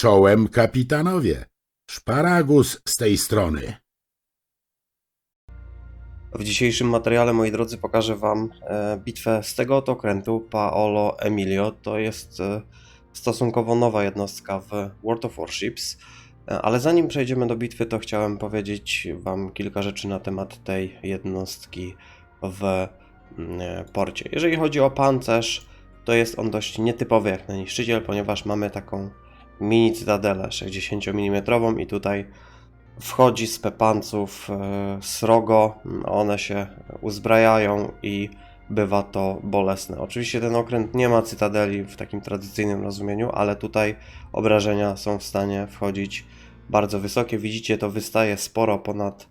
Czołem kapitanowie. Szparagus z tej strony. W dzisiejszym materiale, moi drodzy, pokażę Wam e, bitwę z tego oto okrętu Paolo Emilio. To jest e, stosunkowo nowa jednostka w World of Warships. E, Ale zanim przejdziemy do bitwy, to chciałem powiedzieć Wam kilka rzeczy na temat tej jednostki w mm, porcie. Jeżeli chodzi o pancerz, to jest on dość nietypowy jak na niszczyciel, ponieważ mamy taką mini cytadelę 60 mm i tutaj wchodzi z pepanców e, srogo, one się uzbrajają i bywa to bolesne. Oczywiście ten okręt nie ma cytadeli w takim tradycyjnym rozumieniu, ale tutaj obrażenia są w stanie wchodzić bardzo wysokie. Widzicie, to wystaje sporo ponad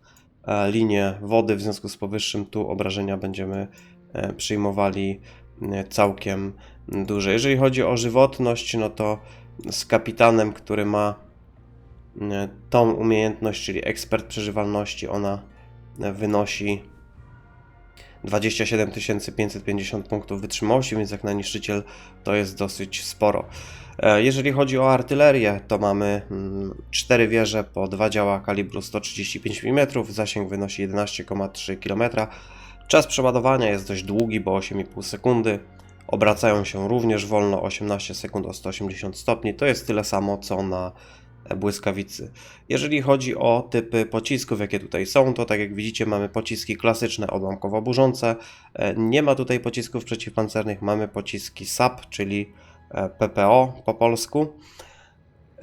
e, linię wody, w związku z powyższym tu obrażenia będziemy e, przyjmowali całkiem duże. Jeżeli chodzi o żywotność, no to z kapitanem, który ma e, tą umiejętność, czyli ekspert przeżywalności, ona e, wynosi 27 550 punktów wytrzymałości, więc jak na niszczyciel to jest dosyć sporo. E, Jeżeli chodzi o artylerię, to mamy 4 wieże po 2 działa kalibru 135 mm, zasięg wynosi 11,3 km. Czas przeładowania jest dość długi, bo 8,5 sekundy. Obracają się również wolno 18 sekund o 180 stopni. To jest tyle samo co na błyskawicy. Jeżeli chodzi o typy pocisków, jakie tutaj są, to tak jak widzicie mamy pociski klasyczne odłamkowo burzące. E, Nie ma tutaj pocisków przeciwpancernych, mamy pociski SAP, czyli e, PPO po polsku.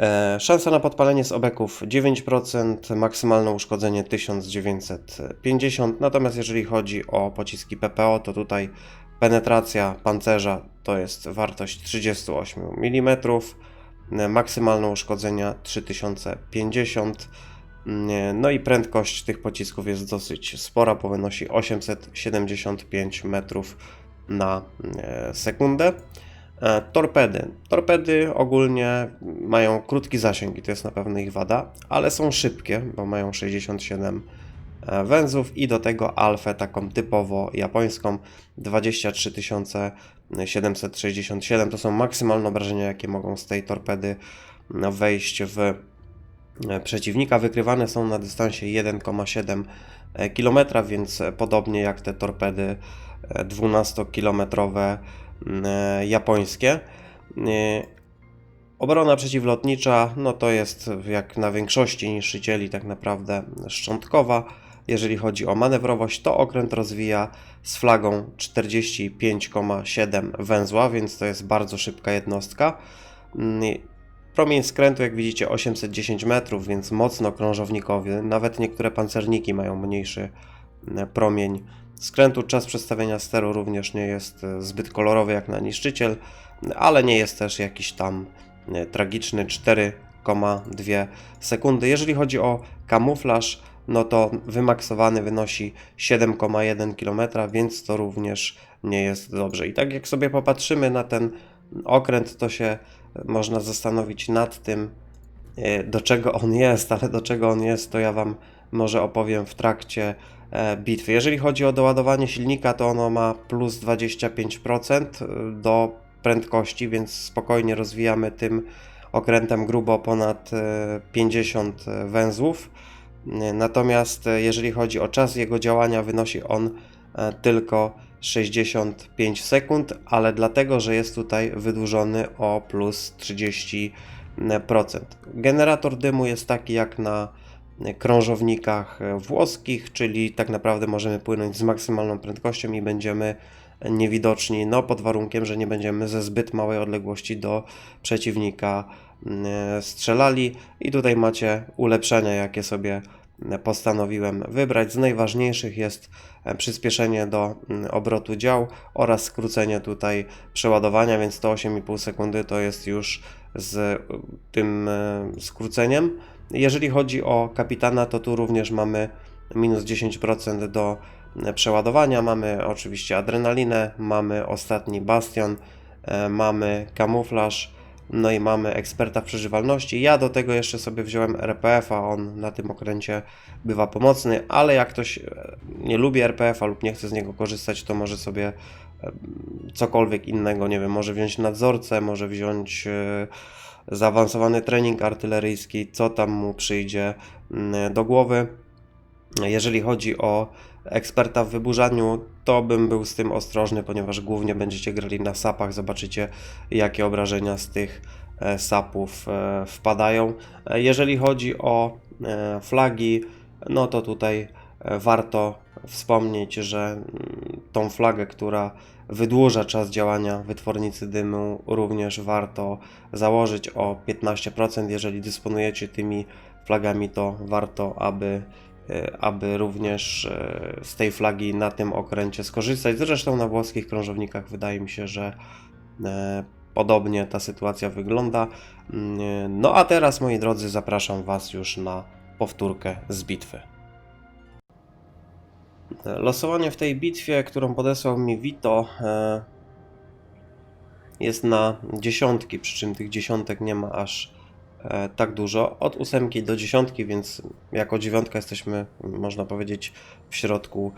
E, Szansa na podpalenie z obeków 9%, maksymalne uszkodzenie 1950. Natomiast jeżeli chodzi o pociski PPO, to tutaj penetracja pancerza to jest wartość 38 mm, maksymalne uszkodzenia 3050. No i prędkość tych pocisków jest dosyć spora, bo wynosi 875 metrów na e, sekundę. E, Torpedy. Torpedy ogólnie mają krótki zasięg i to jest na pewno ich wada, ale są szybkie, bo mają 67 e, węzłów i do tego alfę taką typowo japońską 23 767 to są maksymalne obrażenia jakie mogą z tej torpedy no, wejść w e, przeciwnika. Wykrywane są na dystansie 1,7 km, więc podobnie jak te torpedy 12-kilometrowe e, japońskie. E, Obrona przeciwlotnicza, no to jest jak na większości niszczycieli tak naprawdę szczątkowa. Jeżeli chodzi o manewrowość, to okręt rozwija z flagą 45,7 węzła, więc to jest bardzo szybka jednostka. Mm, Promień skrętu, jak widzicie, 810 metrów, więc mocno krążownikowy. Nawet niektóre pancerniki mają mniejszy mm, promień skrętu. Czas przestawienia steru również nie jest e, zbyt kolorowy jak na niszczyciel, ale nie jest też jakiś tam e, tragiczny 4,2 sekundy. Jeżeli chodzi o kamuflaż, no to wymaksowany wynosi 7,1 km, więc to również nie jest dobrze. I tak jak sobie popatrzymy na ten okręt, to się można zastanowić nad tym, e, do czego on jest, ale do czego on jest, to ja Wam może opowiem w trakcie e, bitwy. Jeżeli chodzi o doładowanie silnika, to ono ma plus 25% do prędkości, więc spokojnie rozwijamy tym okrętem grubo ponad e, 50 węzłów. Natomiast e, jeżeli chodzi o czas jego działania, wynosi on e, tylko 65 sekund, ale dlatego, że jest tutaj wydłużony o plus 30%. Generator dymu jest taki jak na krążownikach e, włoskich, czyli tak naprawdę możemy płynąć z maksymalną prędkością i będziemy niewidoczni, no pod warunkiem, że nie będziemy ze zbyt małej odległości do przeciwnika mm, strzelali. I tutaj macie ulepszenia, jakie sobie postanowiłem wybrać. Z najważniejszych jest e, przyspieszenie do mm, obrotu dział oraz skrócenie tutaj przeładowania, więc to 8,5 sekundy to jest już z e, tym e, skróceniem. Jeżeli chodzi o kapitana, to tu również mamy minus 10% do przeładowania. Mamy oczywiście adrenalinę, mamy ostatni bastion, mamy kamuflaż, no i mamy eksperta w przeżywalności. Ja do tego jeszcze sobie wziąłem RPF-a, on na tym okręcie bywa pomocny, ale jak ktoś nie lubi RPF-a lub nie chce z niego korzystać, to może sobie cokolwiek innego, nie wiem, może wziąć nadzorcę, może wziąć zaawansowany trening artyleryjski, co tam mu przyjdzie mm, do głowy. Jeżeli chodzi o eksperta w wyburzaniu, to bym był z tym ostrożny, ponieważ głównie będziecie grali na sapach, zobaczycie jakie obrażenia z tych e, sapów e, wpadają. E, Jeżeli chodzi o flagi, no to tutaj warto wspomnieć, że mm, tą flagę, która wydłuża czas działania wytwornicy dymu, również warto założyć o 15%. Jeżeli dysponujecie tymi flagami, to warto, aby, aby również e, z tej flagi na tym okręcie skorzystać. Zresztą na włoskich krążownikach wydaje mi się, że e, podobnie ta sytuacja wygląda. Mm, No a teraz, moi drodzy, zapraszam Was już na powtórkę z bitwy. Losowanie w tej bitwie, którą podesłał mi Vito, e, jest na dziesiątki, przy czym tych dziesiątek nie ma aż e, tak dużo. Od ósemki do dziesiątki, więc jako dziewiątka jesteśmy, można powiedzieć, w środku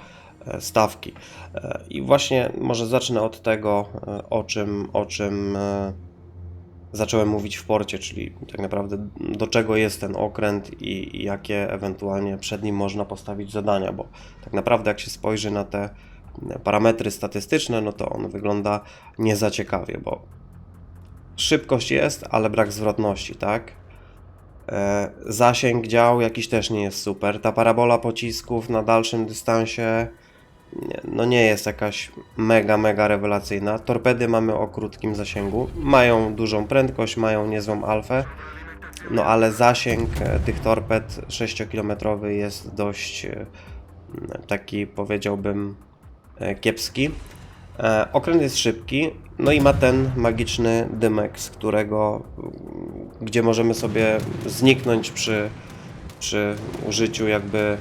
e, stawki. E, I właśnie może zacznę od tego, e, o czym, o czym e, zacząłem mówić w porcie, czyli tak naprawdę do czego jest ten okręt i, jakie ewentualnie przed nim można postawić zadania, bo tak naprawdę jak się spojrzy na te parametry statystyczne, no to on wygląda nie za ciekawie, bo szybkość jest, ale brak zwrotności, tak? E, Zasięg działu jakiś też nie jest super. Ta parabola pocisków na dalszym dystansie no nie jest jakaś mega, mega rewelacyjna. Torpedy mamy o krótkim zasięgu. Mają dużą prędkość, mają niezłą alfę. No ale zasięg e, tych torped 6-kilometrowy jest dość e, taki powiedziałbym kiepski. E, Okręt jest szybki, no i ma ten magiczny dymek, z którego, gdzie możemy sobie zniknąć przy, przy użyciu jakby e,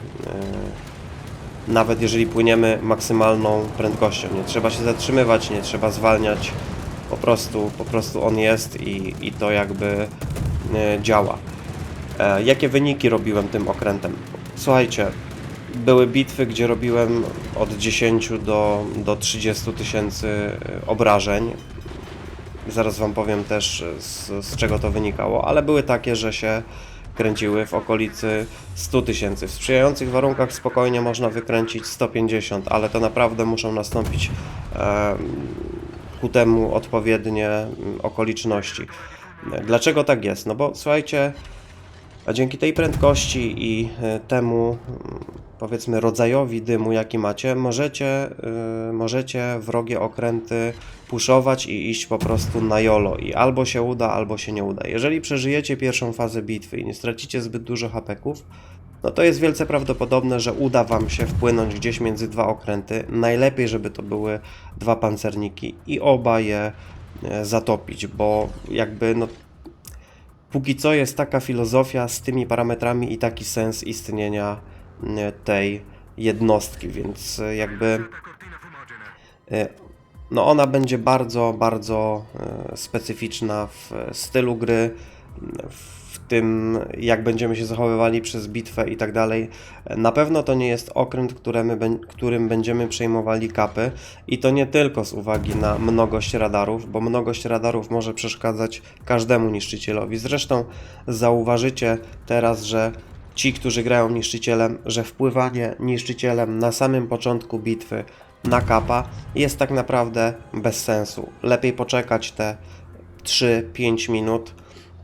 nawet jeżeli płyniemy maksymalną prędkością. Nie trzeba się zatrzymywać, nie trzeba zwalniać. Po prostu, po prostu on jest i, i to jakby e, działa. Jakie wyniki robiłem tym okrętem? Słuchajcie, były bitwy, gdzie robiłem od 10 do, do 30 tysięcy e, obrażeń. Zaraz Wam powiem też z, z czego to wynikało, ale były takie, że się kręciły w okolicy 100 tysięcy. W sprzyjających warunkach spokojnie można wykręcić 150, ale to naprawdę muszą nastąpić e, ku temu odpowiednie mm, okoliczności. Dlaczego tak jest? No bo słuchajcie, a dzięki tej prędkości i e, temu mm, powiedzmy rodzajowi dymu jaki macie, możecie, y, możecie wrogie okręty puszować i iść po prostu na jolo i albo się uda, albo się nie uda. Jeżeli przeżyjecie pierwszą fazę bitwy i nie stracicie zbyt dużo hapeków, no to jest wielce prawdopodobne, że uda Wam się wpłynąć gdzieś między dwa okręty. Najlepiej, żeby to były dwa pancerniki i oba je e, zatopić, bo jakby no póki co jest taka filozofia z tymi parametrami i taki sens istnienia tej jednostki, więc e, jakby e, no ona będzie bardzo, bardzo e, specyficzna w stylu gry, w tym jak będziemy się zachowywali przez bitwę i tak dalej. Na pewno to nie jest okręt, którym, którym będziemy przejmowali kapy i to nie tylko z uwagi na mnogość radarów, bo mnogość radarów może przeszkadzać każdemu niszczycielowi. Zresztą zauważycie teraz, że ci, którzy grają niszczycielem, że wpływanie niszczycielem na samym początku bitwy na kapa jest tak naprawdę bez sensu. Lepiej poczekać te 3-5 minut,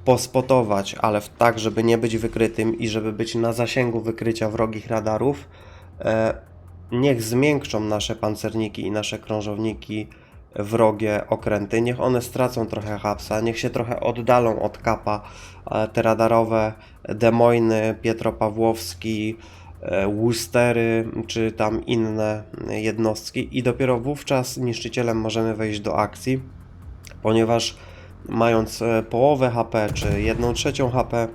pospotować, ale tak, żeby nie być wykrytym i żeby być na zasięgu wykrycia wrogich radarów. E, niech zmiękczą nasze pancerniki i nasze krążowniki wrogie okręty, niech one stracą trochę hapsa, niech się trochę oddalą od kapa e, te radarowe Demojny, Pietropawłowski, e, Worcestery czy tam inne jednostki. I dopiero wówczas niszczycielem możemy wejść do akcji, ponieważ mając e, połowę HP czy 1 trzecią HP,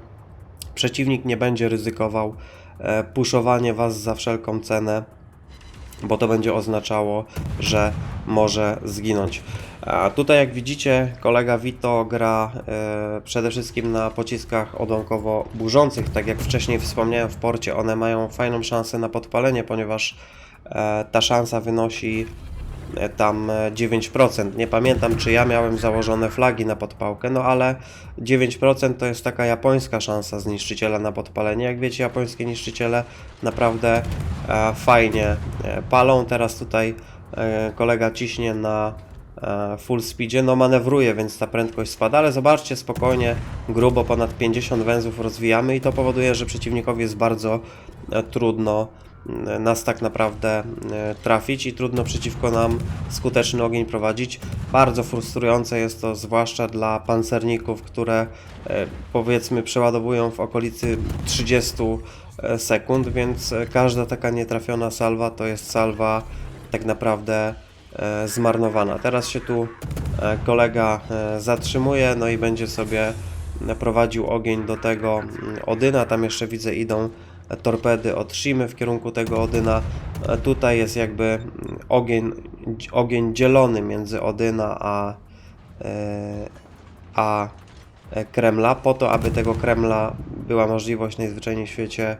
przeciwnik nie będzie ryzykował e, puszowanie Was za wszelką cenę, bo to będzie oznaczało, że może zginąć. A tutaj jak widzicie kolega Vito gra e, przede wszystkim na pociskach odłamkowo burzących, tak jak wcześniej wspomniałem w porcie, one mają fajną szansę na podpalenie, ponieważ e, ta szansa wynosi tam e, 9%. Nie pamiętam, czy ja miałem założone flagi na podpałkę, no ale 9% to jest taka japońska szansa zniszczyciela na podpalenie. Jak wiecie, japońskie niszczyciele naprawdę e, fajnie e, palą. Teraz tutaj e, kolega ciśnie na e, full speedzie, no manewruje, więc ta prędkość spada, ale zobaczcie, spokojnie, grubo ponad 50 węzłów rozwijamy i to powoduje, że przeciwnikowi jest bardzo e, trudno nas tak naprawdę e, trafić i trudno przeciwko nam skuteczny ogień prowadzić. Bardzo frustrujące jest to zwłaszcza dla pancerników, które e, powiedzmy przeładowują w okolicy 30 e, sekund, więc każda taka nietrafiona salwa to jest salwa tak naprawdę zmarnowana. Teraz się tu kolega zatrzymuje, no i będzie sobie prowadził ogień do tego mm, Odyna. Tam jeszcze widzę idą torpedy od Shimy w kierunku tego Odyna. E, Tutaj jest jakby mm, ogień, ogień dzielony między Odyna a, e, a e, Kremla, po to, aby tego Kremla była możliwość najzwyczajniej w świecie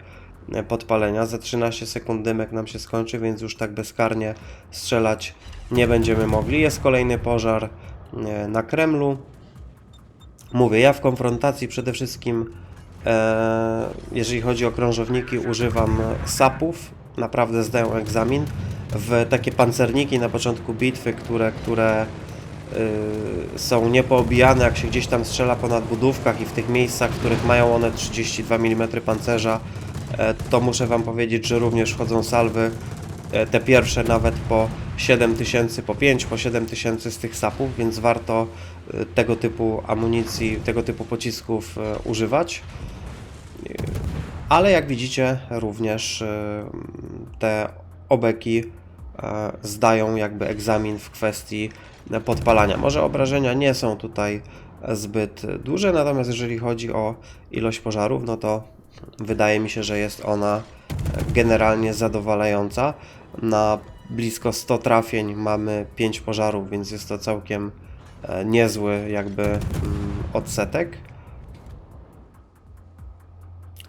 podpalenia. Za 13 sekund dymek nam się skończy, więc już tak bezkarnie strzelać nie będziemy mogli. Jest kolejny pożar na Kremlu. Mówię, ja w konfrontacji przede wszystkim, jeżeli chodzi o krążowniki, używam sapów. Naprawdę zdają egzamin. W takie pancerniki na początku bitwy, które, które y, są niepoobijane, jak się gdzieś tam strzela po nadbudówkach i w tych miejscach, w których mają one 32 mm pancerza, e, to muszę Wam powiedzieć, że również wchodzą salwy, e, te pierwsze nawet po 7000, po 5, po 7000 z tych sapów, więc warto e, tego typu amunicji, tego typu pocisków e, używać. Ale jak widzicie, również e, te obeki e, zdają jakby egzamin w kwestii podpalania. Może obrażenia nie są tutaj zbyt duże, natomiast jeżeli chodzi o ilość pożarów, no to wydaje mi się, że jest ona generalnie zadowalająca. Na blisko 100 trafień mamy 5 pożarów, więc jest to całkiem e, niezły jakby mm, odsetek.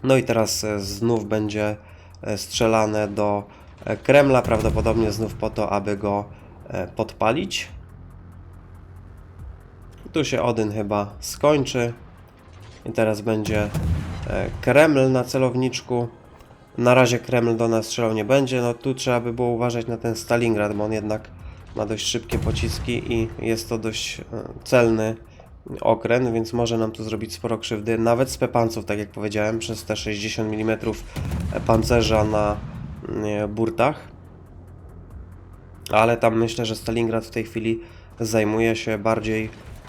No i teraz e, znów będzie e, strzelane do e, Kremla, prawdopodobnie znów po to, aby go podpalić. Tu się Odyn chyba skończy. I teraz będzie Kreml na celowniczku. Na razie Kreml do nas strzelał nie będzie. No tu trzeba by było uważać na ten Stalingrad, bo on jednak ma dość szybkie pociski i jest to dość celny okręt, więc może nam tu zrobić sporo krzywdy. Nawet z pepanców, tak jak powiedziałem, przez te 60 mm pancerza na burtach. Ale tam myślę, że Stalingrad w tej chwili zajmuje się bardziej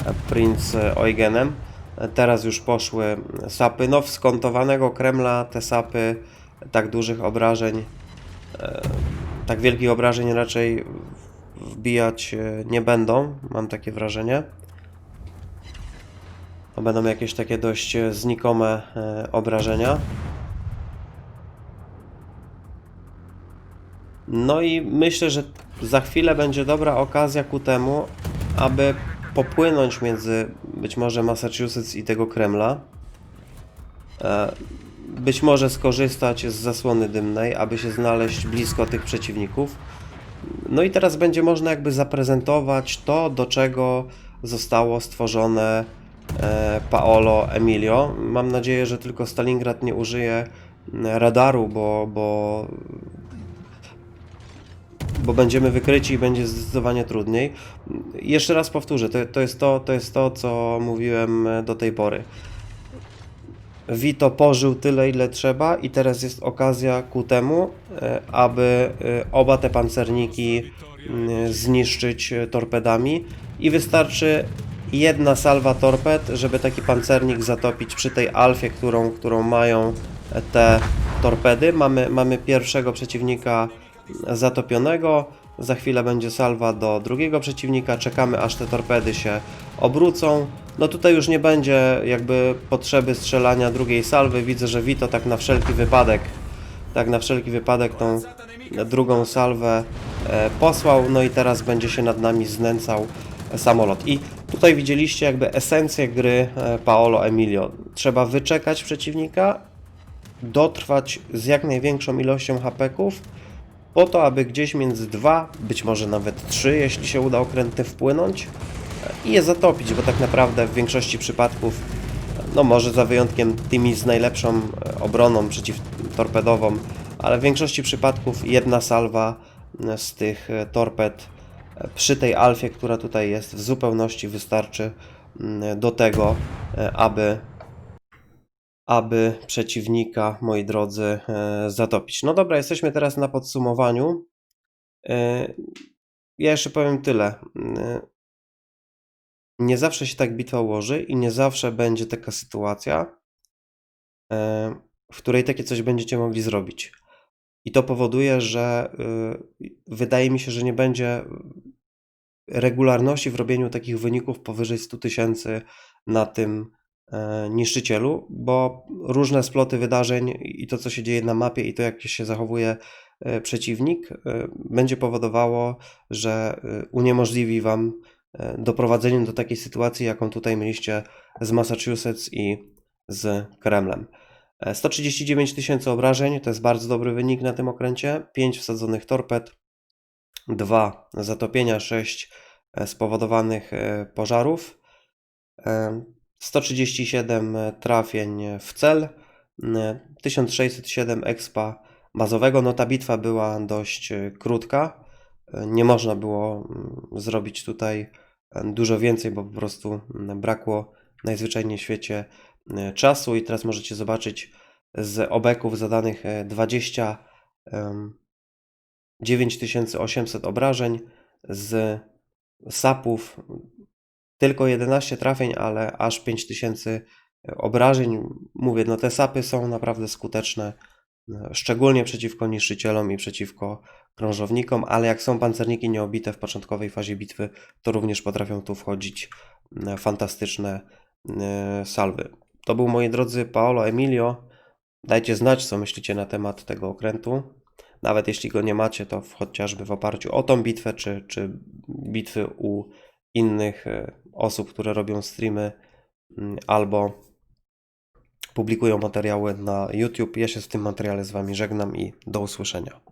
e, Prince Eugenem. E, Teraz już poszły sapy. No, w skontowanego Kremla te sapy tak dużych obrażeń, e, tak wielkich obrażeń raczej wbijać nie będą, mam takie wrażenie. To będą jakieś takie dość e, znikome e, obrażenia. No i myślę, że za chwilę będzie dobra okazja ku temu, aby popłynąć między być może Massachusetts i tego Kremla. E, Być może skorzystać z zasłony dymnej, aby się znaleźć blisko tych przeciwników. No i teraz będzie można jakby zaprezentować to, do czego zostało stworzone Paolo Emilio. Mam nadzieję, że tylko Stalingrad nie użyje e, radaru, bo, bo bo będziemy wykryci i będzie zdecydowanie trudniej. Jeszcze raz powtórzę, to, to, jest to, to jest to, co mówiłem e, do tej pory. Vito pożył tyle, ile trzeba i teraz jest okazja ku temu, e, aby e, oba te pancerniki zniszczyć e, torpedami i wystarczy jedna salwa torped, żeby taki pancernik zatopić przy tej alfie, którą, którą mają te torpedy. Mamy, mamy pierwszego przeciwnika zatopionego. Za chwilę będzie salwa do drugiego przeciwnika. Czekamy aż te torpedy się obrócą. No tutaj już nie będzie jakby potrzeby strzelania drugiej salwy. Widzę, że Vito tak na wszelki wypadek, tak na wszelki wypadek tą drugą salwę e, posłał. No i teraz będzie się nad nami znęcał samolot. I tutaj widzieliście jakby esencję gry e, Paolo Emilio. Trzeba wyczekać przeciwnika, dotrwać z jak największą ilością hapeków po to, aby gdzieś między dwa, być może nawet trzy, jeśli się uda okręty wpłynąć e, i je zatopić, bo tak naprawdę w większości przypadków, no może za wyjątkiem tymi z najlepszą e, obroną przeciwtorpedową, ale w większości przypadków jedna salwa e, z tych e, torped e, przy tej alfie, która tutaj jest, w zupełności wystarczy mm, do tego, e, aby aby przeciwnika, moi drodzy, e, zatopić. No dobra, jesteśmy teraz na podsumowaniu. E, Ja jeszcze powiem tyle. Nie zawsze się tak bitwa ułoży i nie zawsze będzie taka sytuacja, w której takie coś będziecie mogli zrobić. I to powoduje, że wydaje mi się, że nie będzie regularności w robieniu takich wyników powyżej 100 tysięcy na tym e, niszczycielu, bo różne sploty wydarzeń i to, co się dzieje na mapie, i to, jak się zachowuje e, przeciwnik, e, będzie powodowało, że uniemożliwi Wam doprowadzenie do takiej sytuacji, jaką tutaj mieliście z Massachusetts i z Kremlem. E, 139 tysięcy obrażeń to jest bardzo dobry wynik na tym okręcie. 5 wsadzonych torped, 2 zatopienia, 6 spowodowanych e, pożarów. E, 137 trafień w cel, e, 1607 expa bazowego. No ta bitwa była dość e, krótka. E, Nie można było mm, zrobić tutaj e, dużo więcej, bo po prostu mm, brakło najzwyczajniej w świecie e, czasu i teraz możecie zobaczyć z obeków zadanych e, 20 em, 9800 obrażeń, z sapów tylko 11 trafień, ale aż 5000 obrażeń. Mówię, no te sapy są naprawdę skuteczne, e, szczególnie przeciwko niszczycielom i przeciwko krążownikom, ale jak są pancerniki nieobite w początkowej fazie bitwy, to również potrafią tu wchodzić e, fantastyczne e, salwy. To był, moi drodzy, Paolo Emilio. Dajcie znać, co myślicie na temat tego okrętu. Nawet jeśli go nie macie, to chociażby w oparciu o tą bitwę, czy, czy bitwy u innych e, osób, które robią streamy mm, albo publikują materiały na YouTube. Ja się w tym materiale z Wami żegnam i do usłyszenia.